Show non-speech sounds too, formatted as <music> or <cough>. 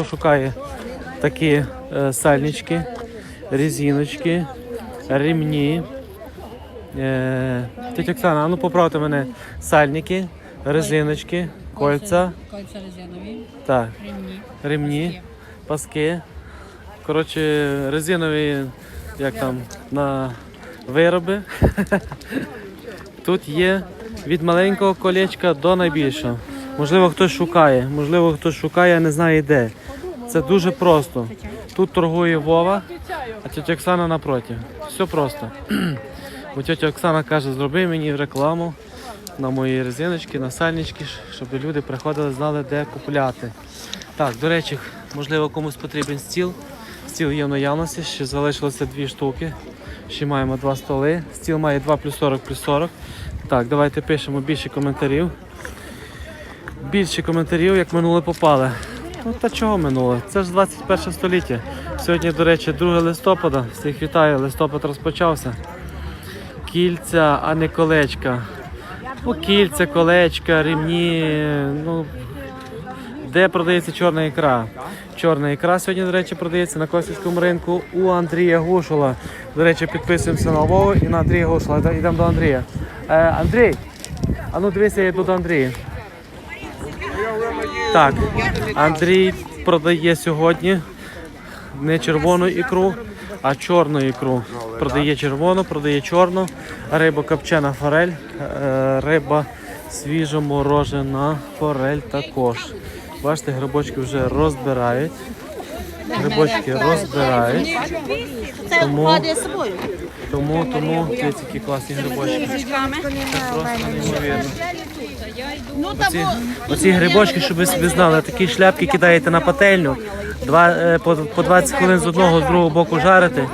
хто шукає такі е, сальнички, резиночки, ремні. Е, тетя Оксана, а ну поправте мене сальники, резиночки, кольця, Кольця резинові, так, ремні. ремні, паски. Коротше, резинові, як там, на вироби. <laughs> Тут є від маленького колечка до найбільшого. Можливо, хтось шукає, можливо, хтось шукає, а не знає де. Це дуже просто. Тут торгує Вова, а тетя Оксана напроти. Все просто. <clears throat> Бо тетя Оксана каже, зроби мені рекламу на мої резиночки, на сальнички, щоб люди приходили, знали, де купляти. Так, до речі, можливо, комусь потрібен стіл. Стіл є в наявності, ще залишилося дві штуки. Ще маємо два столи. Стіл має 2 плюс 40 плюс 40. Так, давайте пишемо більше коментарів. Більше коментарів, як минуле попали. Ну та чого минуле? Це ж 21 століття. Сьогодні, до речі, 2 листопада. Всіх вітаю, листопад розпочався. Кільця, а не колечка. Ну, кільця, колечка, рівні. Ну, де продається чорна ікра? Чорна ікра сьогодні, до речі, продається на Косівському ринку у Андрія Гушула. До речі, підписуємося на Вову і на Андрія Гушула. Йдемо- до Андрія. Е, Андрій, а ну дивися, я йду до Андрія. Так, Андрій продає сьогодні не червону ікру, а чорну ікру. Продає червону, продає чорну, риба копчена форель, е, риба свіжоморожена форель також. Бачите, грибочки вже розбирають. Грибочки розбирають. Тому, тому, тому, дивіться, які класні грибочки. Це просто неймовірно. Оці, оці грибочки, щоб ви собі знали, такі шляпки кидаєте на пательню, два, е, по, по 20 хвилин з одного, з другого боку жарите.